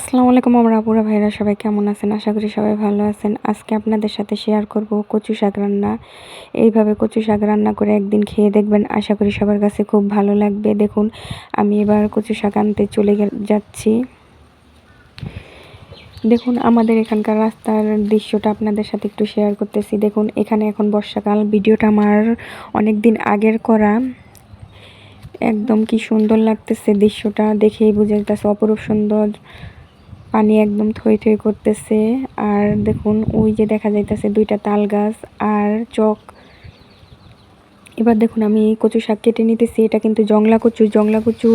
আসসালামু আলাইকুম আমরা আপুরা ভাইরা, সবাই কেমন আছেন? আশা করি সবাই ভালো আছেন। আজকে আপনাদের সাথে শেয়ার করব কচু শাক রান্না। এইভাবে কচু শাক রান্না করে একদিন খেয়ে দেখবেন, আশা করি সবার কাছে খুব ভালো লাগবে। দেখুন, আমি এবার কচু শাক আনতে চলে যাচ্ছি। দেখুন, আমাদের এখানকার রাস্তার দৃশ্যটা আপনাদের সাথে একটু শেয়ার করতেছি। দেখুন, এখানে এখন বর্ষাকাল, ভিডিওটা আমার অনেক দিন আগের করা। একদম কি সুন্দর লাগতেছে দৃশ্যটা, দেখেই বুঝে যাচ্ছে অপরূপ সুন্দর। পানি একদম থই থই করতেছে। আর দেখুন, ওই যে দেখা যাইতেছে দুইটা তাল গাছ আর চক। এবার দেখুন, আমি কচু শাক কেটে নিতেছি। এটা কিন্তু জংলা কচু। জংলা কচু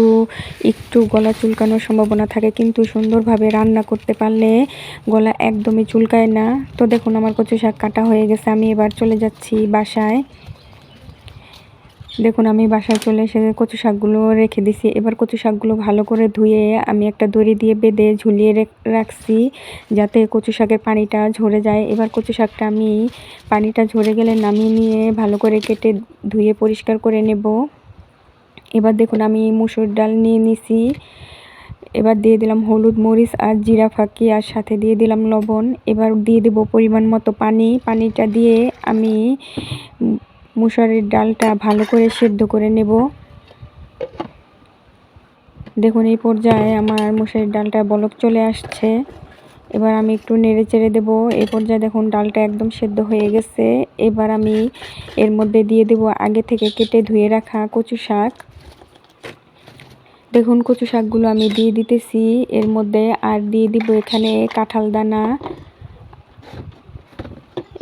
একটু গলা চুলকানোর সম্ভাবনা থাকে, কিন্তু সুন্দরভাবে রান্না করতে পারলে গলা একদমই চুলকায় না। তো দেখুন, আমার কচু শাক কাটা হয়ে গেছে। আমি এবার চলে যাচ্ছি বাসায়। দেখুন, আমি বাসায় চলে এসে কচু শাকগুলো রেখে দিছি। এবার কচু শাকগুলো ভালো করে ধুয়ে আমি একটা দড়ি দিয়ে বেঁধে ঝুলিয়ে রাখছি যাতে কচু শাকের পানিটা ঝরে যায়। এবার কচু শাকটা আমি পানিটা ঝরে গেলে নামিয়ে নিয়ে ভালো করে কেটে ধুয়ে পরিষ্কার করে নেব। এবার দেখুন, আমি মুসুর ডাল নিয়ে নিছি। এবার দিয়ে দিলাম হলুদ মরিচ আর জিরা ফাঁকি আর সাথে দিয়ে দিলাম লবণ। এবার দিয়ে দেব পরিমাণ মতো পানি। পানিটা দিয়ে আমি মুসুরির ডালটা ভালো করে সেদ্ধ করে নেব। দেখুন, এই পর্যায়ে আমার মুসুরির ডালটা বলক চলে আসছে। এবার আমি একটু নেড়ে চেড়ে দেবো। এই পর্যায়ে দেখুন, ডালটা একদম সেদ্ধ হয়ে গেছে। এবার আমি এর মধ্যে দিয়ে দেব আগে থেকে কেটে ধুয়ে রাখা কচু শাক। দেখুন, কচু শাকগুলো আমি দিয়ে দিতেছি। এর মধ্যে আর দিয়ে দিব এখানে কাঁঠাল দানা।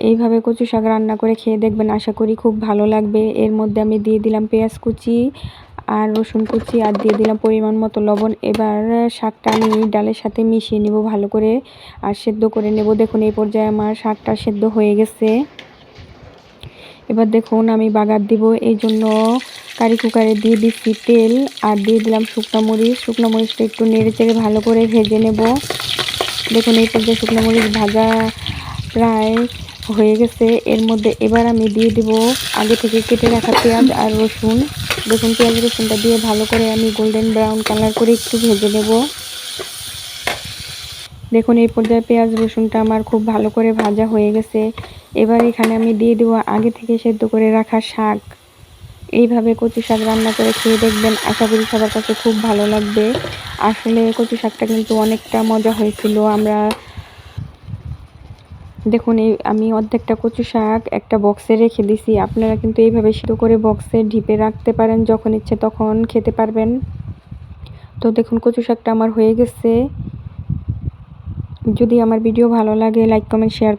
এইভাবে কচু শাক রান্না করে খেয়ে দেখবেন আশা করি খুব ভালো লাগবে। এর মধ্যে আমি দিয়ে দিলাম পেঁয়াজ কুচি আর রসুন কুচি আর দিয়ে দিলাম পরিমাণ মতো লবণ। এবার শাকটা আমি ডালের সাথে মিশিয়ে নেব ভালো করে আর সেদ্ধ করে নেব। দেখুন এই পর্যায়ে আমার শাকটা সেদ্ধ হয়ে গেছে। এবার দেখুন আমি বাগার দিব। এই জন্য কারি কুকারে দিয়ে দিচ্ছি তেল আর দিয়ে দিলাম শুকনো মরিচ। শুকনো মরিচটা একটু নেড়ে চেড়ে ভালো করে ভেজে নেব। দেখুন এই পর্যায়ে শুকনো মরিচ ভাজা প্রায় হয়ে গেছে। এর মধ্যে এবার আমি দিয়ে দিব আগে থেকে কেটে রাখা পেঁয়াজ আর রসুন। দেখুন, পেঁয়াজ রসুনটা দিয়ে ভালো করে আমি গোল্ডেন ব্রাউন কালার করে একটু ভেজে নেব। দেখুন, এই পর্যায়ে পেঁয়াজ রসুনটা আমার খুব ভালো করে ভাজা হয়ে গেছে। এবার এখানে আমি দিয়ে দেবো আগে থেকে সেদ্ধ করে রাখা শাক। এইভাবে কচু শাক রান্না করে খেয়ে দেখবেন, আশা করি সবার কাছে খুব ভালো লাগবে। আসলে কচু শাকটা কিন্তু অনেকটা মজা হয়েছিল। আমরা দেখুন, এই আমি অর্ধেকটা কচু শাক একটা বক্সে রেখে দিছি। আপনারা কিন্তু এইভাবে সিদ্ধ করে বক্সে ঢিপে রাখতে পারেন যখন ইচ্ছে তখন খেতে পারবেন। তো দেখুন, কচু শাকটা আমার হয়ে গেছে। যদি আমার ভিডিও ভালো লাগে লাইক কমেন্ট শেয়ার